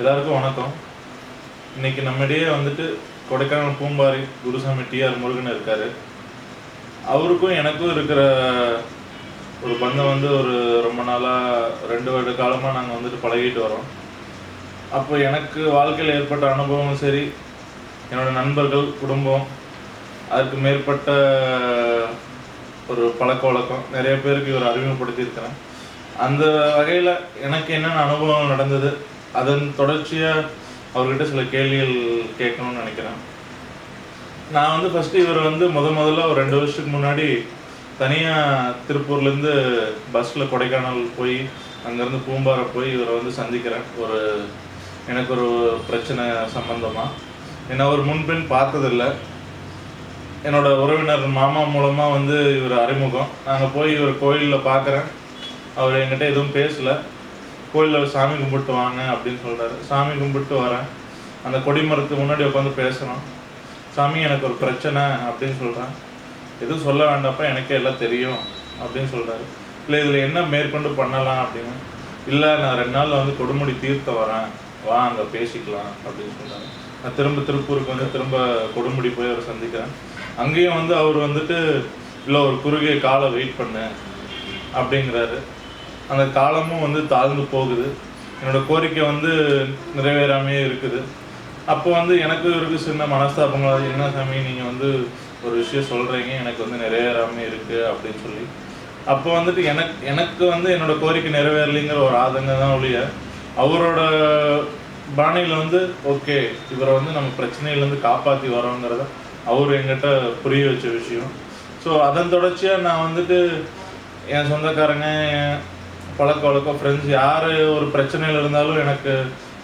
எல்லாருக்கும் வணக்கம். இன்னைக்கு நம்மிடையே வந்துட்டு கொடைக்கானல் பூம்பாரி குருசாமி டிஆர் முருகன் இருக்காரு. அவருக்கும் எனக்கும் இருக்கிற ஒரு பந்தம் வந்து ஒரு ரொம்ப நாளாக ரெண்டு வருட காலமாக நாங்கள் வந்துட்டு பழகிட்டு வரோம். அப்போ எனக்கு வாழ்க்கையில் ஏற்பட்ட அனுபவமும் சரி என்னோட நண்பர்கள் குடும்பம் அதுக்கு மேற்பட்ட ஒரு பழக்க வழக்கம் நிறைய பேருக்கு இவர் அறிமுகப்படுத்தியிருக்கிறேன். அந்த வகையில் எனக்கு என்னென்ன அனுபவம் நடந்தது அதன் தொடர்ச்சியாக அவர்கிட்ட சில கேள்விகள் கேட்கணும்னு நினைக்கிறேன். நான் வந்து ஃபஸ்ட்டு இவர் வந்து முத முதல்ல ஒரு ரெண்டு வருஷத்துக்கு முன்னாடி தனியாக திருப்பூர்லேருந்து பஸ்ஸில் கொடைக்கானல் போய் அங்கேருந்து பூம்பாறை போய் இவரை வந்து சந்திக்கிறேன். ஒரு எனக்கு ஒரு பிரச்சனை சம்பந்தமாக ஏன்னா அவர் முன்பின் பார்த்ததில்ல. என்னோட உறவினர் மாமா மூலமாக வந்து இவர் அறிமுகம். நாங்கள் போய் இவர் கோயிலில் பார்க்குறேன் அவர் என்கிட்ட எதுவும் பேசல. கோயிலில் சாமி கும்பிட்டு வாங்க அப்படின்னு சொல்கிறாரு சாமி கும்பிட்டு வரேன். அந்த கொடிமரத்துக்கு முன்னாடி உட்காந்து பேசுகிறோம் சாமி எனக்கு ஒரு பிரச்சனை அப்படின்னு சொல்கிறேன் எதுவும் சொல்ல வேண்டாப்பா எனக்கே எல்லாம் தெரியும் அப்படின்னு சொல்கிறாரு இல்லை இதில் என்ன மேற்கொண்டு பண்ணலாம் அப்படின்னு. இல்லை நான் ரெண்டு நாளில் வந்து கொடுமுடி தீர்த்த வரேன். வா அங்கே பேசிக்கலாம் அப்படின்னு சொன்னார் நான் திரும்ப திருப்பூருக்கு வந்து திரும்ப கொடுமுடி போய் அவரை சந்திக்கிறேன். அங்கேயும் வந்து அவர் வந்துட்டு இல்லை ஒரு குறுகிய காலை வெயிட் பண்ணு அப்படிங்கிறாரு. அந்த காலமும் வந்து தாழ்ந்து போகுது. என்னோட கோரிக்கை வந்து நிறைவேறாமையே இருக்குது. அப்போ வந்து எனக்கு இருக்குது சின்ன மனஸ்தாபங்களாக என்ன சாமி நீங்கள் வந்து ஒரு விஷயம் சொல்கிறீங்க எனக்கு வந்து நிறைவேறாமே இருக்குது அப்படின்னு சொல்லி. அப்போ வந்துட்டு எனக்கு எனக்கு வந்து என்னோடய கோரிக்கை நிறைவேறலைங்கிற ஒரு ஆதங்கம் தான் ஒழிய அவரோட பாணியில் வந்து ஓகே இவரை வந்து நம்ம பிரச்சனையிலேருந்து காப்பாற்றி வரோங்கிறத அவர் எங்கிட்ட புரிய வச்ச விஷயம். ஸோ அதன் தொடர்ச்சியாக நான் வந்துட்டு என் சொந்தக்காரங்க பழக்க வழக்கம் ஃப்ரெண்ட்ஸ் யார் ஒரு பிரச்சனையில் இருந்தாலும் எனக்கு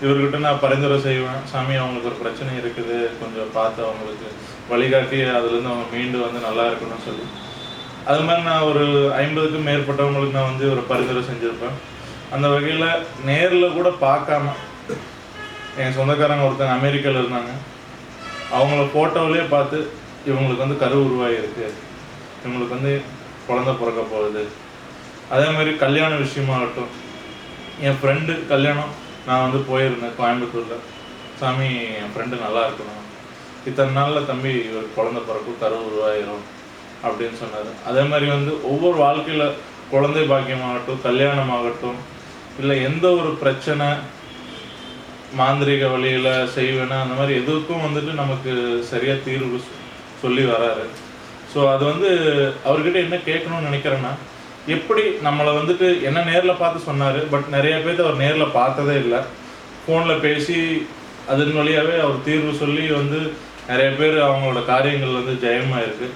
இவர்கிட்ட நான் பரிந்துரை செய்வேன். சாமி அவங்களுக்கு ஒரு பிரச்சனை இருக்குது. கொஞ்சம் பார்த்து அவங்களுக்கு வழிகாட்டி அதுலேருந்து அவங்க மீண்டு வந்து நல்லா இருக்கணும்னு சொல்லி. அது மாதிரி நான் ஒரு ஐம்பதுக்கும் மேற்பட்டவங்களுக்கு நான் வந்து ஒரு பரிந்துரை செஞ்சுருப்பேன். அந்த வகையில் நேரில் கூட பார்க்காம என் சொந்தக்காரங்க ஒருத்தங்க அமெரிக்காவில் இருந்தாங்க. அவங்கள ஃபோட்டோவிலே பார்த்து இவங்களுக்கு வந்து கரு உருவாகிருக்கு இவங்களுக்கு வந்து குழந்தை பிறக்க போகுது. அதே மாதிரி கல்யாண விஷயமாகட்டும் என் ஃப்ரெண்டு கல்யாணம் நான் வந்து போயிருந்தேன் கோயம்புத்தூரில். சாமி என் ஃப்ரெண்டு நல்லா இருக்கணும். இத்தனை நாளில் தம்பி ஒரு குழந்தை பிறக்கும் கரு உருவாயிரும் அப்படின்னு சொன்னார். அதே மாதிரி வந்து ஒவ்வொரு வாழ்க்கையில் குழந்தை பாக்கியமாகட்டும் கல்யாணமாகட்டும் இல்லை எந்த ஒரு பிரச்சனை மாந்திரிக வழியில் செய்வேனா அந்த மாதிரி எதுக்கும் வந்துட்டு நமக்கு சரியாக தீர்வு சொல்லி வராரு. ஸோ அது வந்து அவர்கிட்ட என்ன கேட்கணும்னு நினைக்கிறேன்னா எப்படி நம்மளை வந்துட்டு என்ன நேரில் பார்த்து சொன்னார் பட் நிறைய பேர்த்த அவர் நேரில் பார்த்ததே இல்லை. ஃபோனில் பேசி அதன் வழியாகவே அவர் தீர்வு சொல்லி வந்து நிறைய பேர் அவங்களோட காரியங்கள் வந்து ஜெயமாயிருக்கு.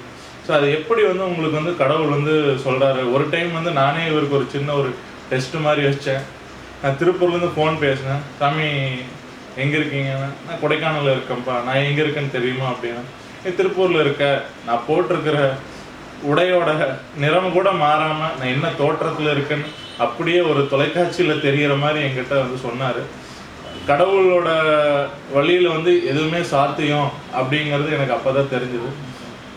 ஸோ அது எப்படி வந்து உங்களுக்கு வந்து கடவுள் வந்து சொல்கிறாரு ஒரு டைம் வந்து நானே இவருக்கு ஒரு சின்ன ஒரு டெஸ்ட் மாதிரி வச்சேன். நான் திருப்பூர்லேருந்து ஃபோன் பேசினேன். சாமி எங்கே இருக்கீங்கன்னா நான் கொடைக்கானலில் இருக்கேன்ப்பா. நான் எங்கே இருக்கேன்னு தெரியுமா? அப்படின்னா. நீ திருப்பூரில் இருக்க. நான் போட்டிருக்கிற உடையோட நிறம் கூட மாறாமல் நான் என்ன தோற்றத்தில் இருக்கேன்னு அப்படியே ஒரு தொலைக்காட்சியில் தெரிகிற மாதிரி என்கிட்ட வந்து சொன்னார். கடவுளோட வழியில் வந்து எதுவுமே சாத்தியம் அப்படிங்கிறது எனக்கு அப்போ தான் தெரிஞ்சுது.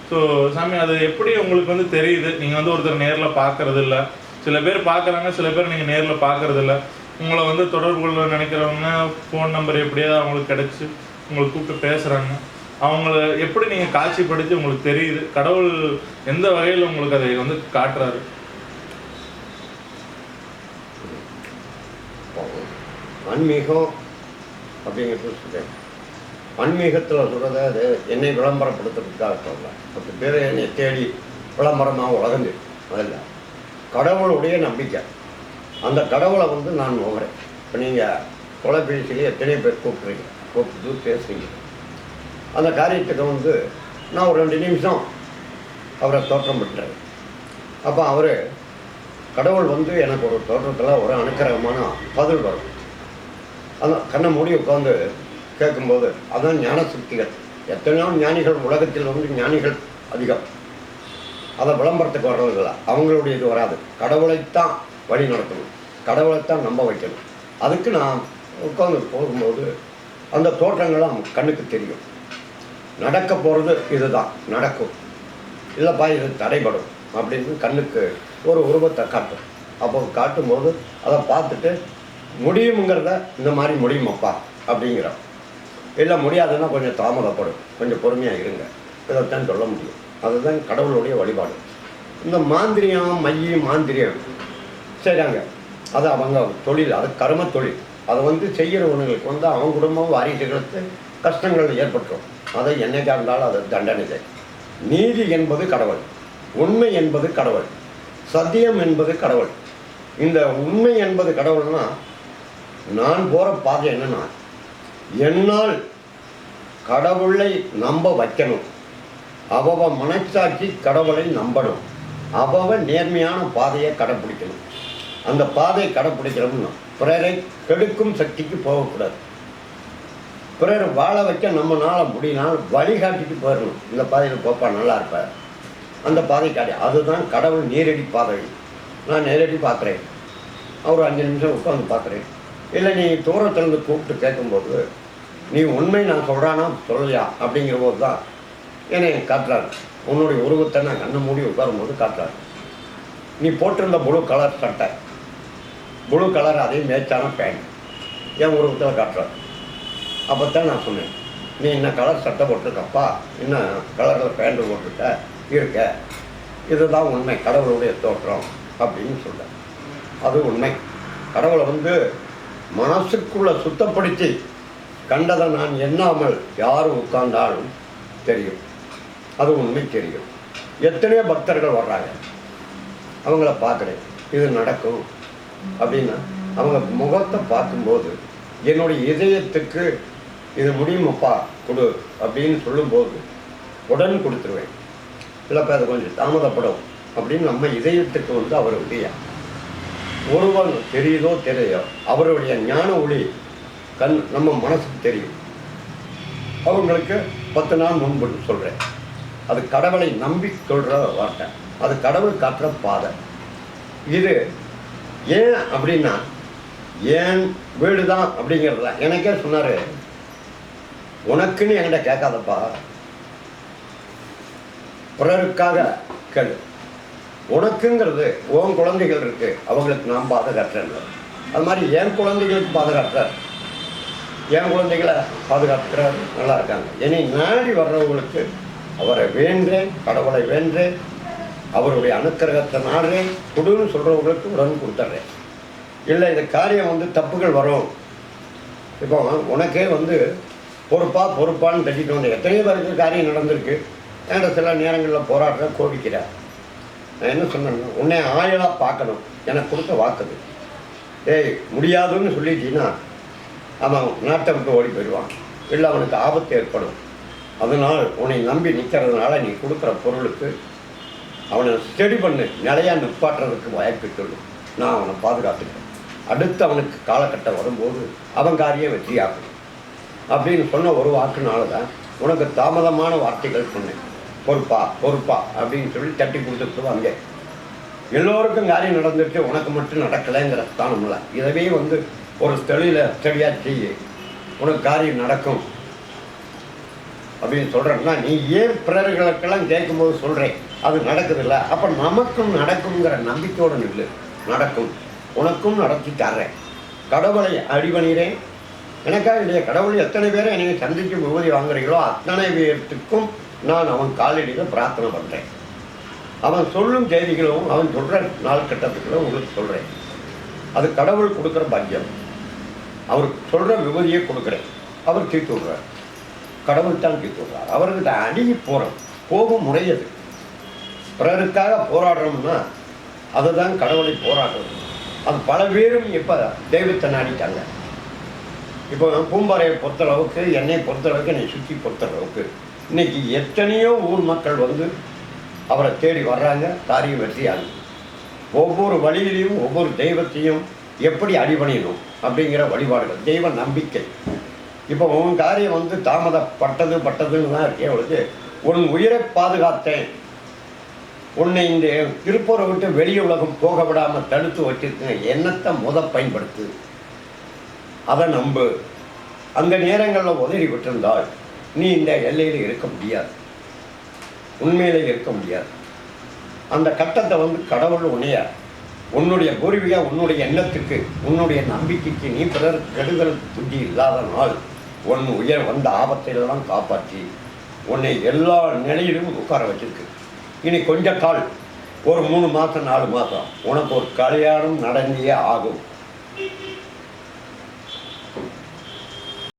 ஸோ சாமி அது எப்படி உங்களுக்கு வந்து தெரியுது? நீங்கள் வந்து ஒருத்தர் நேரில் பார்க்கறது இல்ல சில பேர் பார்க்குறாங்க சில பேர் நீங்கள் நேரில் பார்க்கறது இல்ல உங்களை வந்து தொடர்பு கொள்ள நினைக்கிறவங்க ஃபோன் நம்பர் எப்படியாவது அவங்களுக்கு கிடச்சி உங்களை கூப்பிட்டு பேசுகிறாங்க அவங்கள எப்படி நீங்கள் காட்சிப்படுத்தி உங்களுக்கு தெரியுது? கடவுள் எந்த வகையில் உங்களுக்கு அதை வந்து காட்டுறாரு? ஆன்மீகம் அப்படிங்கிறது சொல்றேன். ஆன்மீகத்தில் சொல்கிறத அது என்னை விளம்பரப்படுத்துறதுக்காக சொல்லல பத்து பேர் என்னை தேடி விளம்பரமாக உலகந்து அதில் கடவுளுடைய நம்பிக்கை. அந்த கடவுளை வந்து நான் நோகிறேன் இப்போ நீங்கள் தொலைபேசியில் எத்தனை பேர் கூப்பிட்றீங்க. கூப்பிட்டு பேசுறீங்க. அந்த காரியத்துக்கு வந்து நான் ஒரு ரெண்டு நிமிஷம் அவரை தோற்றம் விட்டுறேன். அப்போ அவர் கடவுள் வந்து எனக்கு ஒரு தோற்றத்தில் ஒரு அனுக்கிரகமான பதில் வரும். அந்த கண்ணை மூடி உட்காந்து கேட்கும்போது அதான் ஞான சக்திகள் எத்தனையோ ஞானிகள் உலகத்தில் வந்து ஞானிகள் அதிகம். அதை விளம்பரத்துக்கு வர்றதில்ல அவங்களுடைய இது வராது. கடவுளைத்தான் வழி நடத்தணும். கடவுளைத்தான் நம்ப வைக்கணும். அதுக்கு நான் உட்காந்து போகும்போது அந்த தோற்றங்கள்லாம் கண்ணுக்கு தெரியும். நடக்க போகிறது இதுதான். நடக்கும். இல்லைப்பா இது தடைபடும். அப்படின்னு கண்ணுக்கு ஒரு உருவத்தை காட்டும். அப்போ காட்டும்போது அதை பார்த்துட்டு முடியுங்கிறத இந்த மாதிரி முடியுமாப்பா? அப்படிங்கிறோம் இல்லை முடியாதுன்னா கொஞ்சம் தாமதப்படும். கொஞ்சம் பொறுமையாக இருங்க. இதைத்தான் சொல்ல முடியும். அதுதான் கடவுளுடைய வழிபாடு. இந்த மாந்திரியம் மைய மாந்திரியம். செய்கிறாங்க அது அவங்க தொழில். அது கரும தொழில். அதை வந்து செய்கிறவங்களுக்கு வந்து அவங்க குடும்பம் வாரிசுகளுக்கு கஷ்டங்கள் ஏற்பட்டுரும். அதை என்னைக்காக இருந்தாலும் அது தண்டனை செய். நீதி என்பது கடவுள் உண்மை என்பது கடவுள் சத்தியம் என்பது கடவுள். இந்த உண்மை என்பது கடவுள்னா நான் போகிற பாதை என்னன்னா என்னால் கடவுளை நம்ப வைக்கணும். அவவ மனச்சாட்சி கடவுளை நம்பணும். அவவ நேர்மையான பாதையை கடைப்பிடிக்கணும். அந்த பாதையை கடைப்பிடிக்கிறோம்னா பிறரை கெடுக்கும் சக்திக்கு போகக்கூடாது. பிறர் வாழ வைக்க நம்மளால் முடியினால் வழிகாட்டிட்டு போயிடணும். இந்த பாதையில் போப்பா நல்லா இருப்பார் அந்த பாதை காட்டி அதுதான் கடவுள் நேரடி பாதை. நான் நேரடி பார்க்குறேன். ஒரு அஞ்சு நிமிஷம் உட்காந்து பார்க்குறேன். இல்லை நீ தூரத்துலேருந்து கூப்பிட்டு கேட்கும்போது நீ உண்மை நான் சொல்கிறானா சொல்லலையா? அப்படிங்கிற போது தான் என்னை காட்டுறாரு. உன்னுடைய உருவத்தை நான் கண்ணை மூடி உட்காரும்போது காட்டுறாரு. நீ போட்டிருந்த ப்ளூ கலர் சட்டை. ப்ளூ கலர் அதே மேட்சான பேண்ட். என் உருவத்தில் காட்டுறாரு. அப்போ தான் நான் சொன்னேன். நீ என்ன கலர் சட்டை போட்டிருக்கப்பா? என்ன கலரில் பேண்ட் போட்டிருக்க இருக்க. இதுதான் உண்மை. கடவுளுடைய தோற்றம் அப்படின்னு சொல்கிறேன் அது உண்மை. கடவுளை வந்து மனசுக்குள்ள சுத்தப்படுத்தி கண்டதை நான் எண்ணாமல் யார் உட்கார்ந்தாலும் தெரியும். அது உண்மை தெரியும். எத்தனையோ பக்தர்கள் வர்றாங்க. அவங்கள பார்க்குறேன். இது நடக்கும். அப்படின்னா அவங்க முகத்தை பார்க்கும்போது என்னுடைய இதயத்துக்கு இது முடியுமப்பா? கொடு அப்படின்னு சொல்லும்போது உடன் கொடுத்துருவேன். இல்லைப்பா அது கொஞ்சம் தாமதப்படும் அப்படின்னு நம்ம இதயத்துக்கு வந்து அவருடைய ஒருவன் தெரியுதோ தெரியோ அவருடைய ஞான ஒளி கண் நம்ம மனசுக்கு தெரியும். அவங்களுக்கு பத்து நாள் முன்பு சொல்கிறேன் அது கடவுளை நம்பி சொல்கிற வார்த்தை. அது கடவுள் காட்டுற பாதை. இது ஏன் அப்படின்னா ஏன் வீடு தான் அப்படிங்கிறத எனக்கே சொன்னார். உனக்குன்னு என்கிட்ட கேட்காதப்பா. பிறருக்காக கேளு. உனக்குங்கிறது உன் குழந்தைகள் இருக்கு. அவங்களுக்கு நான் பாதுகாக்கிறேன் அது மாதிரி என் குழந்தைகளுக்கு பாதுகாக்கிறார் என் குழந்தைகளை பாதுகாக்கிறார் நல்லா இருக்காங்க. இனி நாடி வர்றவங்களுக்கு அவரை வேண்டேன் கடவுளை வேண்டேன் அவருடைய அனுக்கிரகத்தை நாடுறேன் கொடுன்னு சொல்கிறவங்களுக்கு உடன் கொடுத்துட்றேன். இல்லை இந்த காரியம் வந்து தப்புகள் வரும். இப்போ உனக்கே வந்து பொறுப்பாக பொறுப்பான்னு தட்டிட்டு வந்து எத்தனையோ பேருக்கு காரியம் நடந்திருக்கு. என்கிட்ட சில நேரங்களில் போராடுற கோபிக்கிறேன் நான் என்ன சொன்னேன்னா உன்னை ஆயலாக பார்க்கணும். எனக்கு கொடுத்த வாக்குது ஏய் முடியாதுன்னு சொல்லிட்டீங்கன்னா அவன் நாட்டை விட்டு ஓடி போயிடுவான். இல்லை அவனுக்கு ஆபத்து ஏற்படும். அதனால் உன்னை நம்பி நிற்கிறதுனால நீ கொடுக்குற பொருளுக்கு அவனை ஸ்டடி பண்ணு. நிலையா நிப்பாட்டுறதுக்கு வாய்ப்பு சொல்லும் நான் அவனை பாதுகாத்துக்கிறேன். அடுத்து அவனுக்கு காலகட்டம் வரும்போது அவன் காரியம் வெற்றியாகும். அப்படின்னு சொன்ன ஒரு வாக்குனால தான் உனக்கு தாமதமான வார்த்தைகள் சொன்னேன். பொறுப்பா பொறுப்பா அப்படின்னு சொல்லி தட்டி கொடுத்துட்டு அங்கே எல்லோருக்கும் காரியம் நடந்துருச்சு உனக்கு மட்டும் நடக்கலைங்கிற ஸ்தானம்ல. இதவே வந்து ஒரு தெளில தெளியாக செய்ய. உனக்கு காரியம் நடக்கும். அப்படின்னு சொல்கிறேன்னா நீ ஏன் பிறர்களுக்கெல்லாம் கேட்கும்போது சொல்கிறேன் அது நடக்குதுல்ல. அப்போ நமக்கும் நடக்குங்கிற நம்பிக்கையோடு நில்லு. நடக்கும். உனக்கும் நடத்தி தர்றேன். கடவுளை அடிபணிகிறேன். எனக்காக இல்லையா கடவுள் எத்தனை பேரை நீங்கள் சந்தித்து விபூதி வாங்குறீங்களோ அத்தனை பேர்த்துக்கும் நான் அவன் காலடியில் பிரார்த்தனை பண்ணுறேன் அவன் சொல்லும் செய்திகளும் அவன் சொல்கிற நாள் கட்டத்துக்களும் உங்களுக்கு சொல்கிறேன் அது கடவுள் கொடுக்குற பாக்கியம். அவர் சொல்கிற விபதியை கொடுக்குறேன். அவர் தீர்த்து விடுறார். கடவுள் தான் தீர்த்து விடுறார். அவர்கிட்ட அணுகி போகிறோம் போகும் முறையது பிறருக்காக போராடுறோம்னா அதுதான் கடவுளை போராடுறது. அது பல பேரும் இப்போ தெய்வத்தை நாடிட்டாங்க. இப்போ பூம்பாறையை பொறுத்தளவுக்கு என்னை பொறுத்தளவுக்கு என்னை சுற்றி பொறுத்தளவுக்கு இன்னைக்கு எத்தனையோ ஊர் மக்கள் வந்து அவரை தேடி வர்றாங்க காரியம் வெற்றியாங்க ஒவ்வொரு வழியிலையும் ஒவ்வொரு தெய்வத்தையும் எப்படி அடிபணியணும் அப்படிங்கிற வழிபாடுகள். தெய்வ நம்பிக்கை. இப்போ உன் காரியம் வந்து தாமதப்பட்டது பட்டதுன்னு தான் இருக்கே அவளுக்கு உன் உயிரை பாதுகாத்தேன். உன்னை இந்த திருப்பூரை விட்டு வெளி உலகம் போக விடாமல் தடுத்து வச்சிருக்க எண்ணத்தை முத பயன்படுத்து. அதை நம்பு. அந்த நேரங்களில் உதவி விட்டிருந்தால் நீ இந்த எல்லையில் இருக்க முடியாது. உண்மையில இருக்க முடியாது. அந்த கட்டத்தை வந்து கடவுள் உன்னைய உன்னுடைய பூர்வீக உன்னுடைய எண்ணத்துக்கு உன்னுடைய நம்பிக்கைக்கு நீ பிறர் கெடுதல் புத்தி இல்லாத நாள். உன் உயர் வந்த ஆபத்தையெல்லாம் காப்பாற்றி உன்னை எல்லா நிலையிலும் உட்கார வச்சிருக்கு. இனி கொஞ்ச கால். ஒரு மூணு மாதம் நாலு மாதம் உனக்கு ஒரு கல்யாணம் நடந்தே ஆகும்.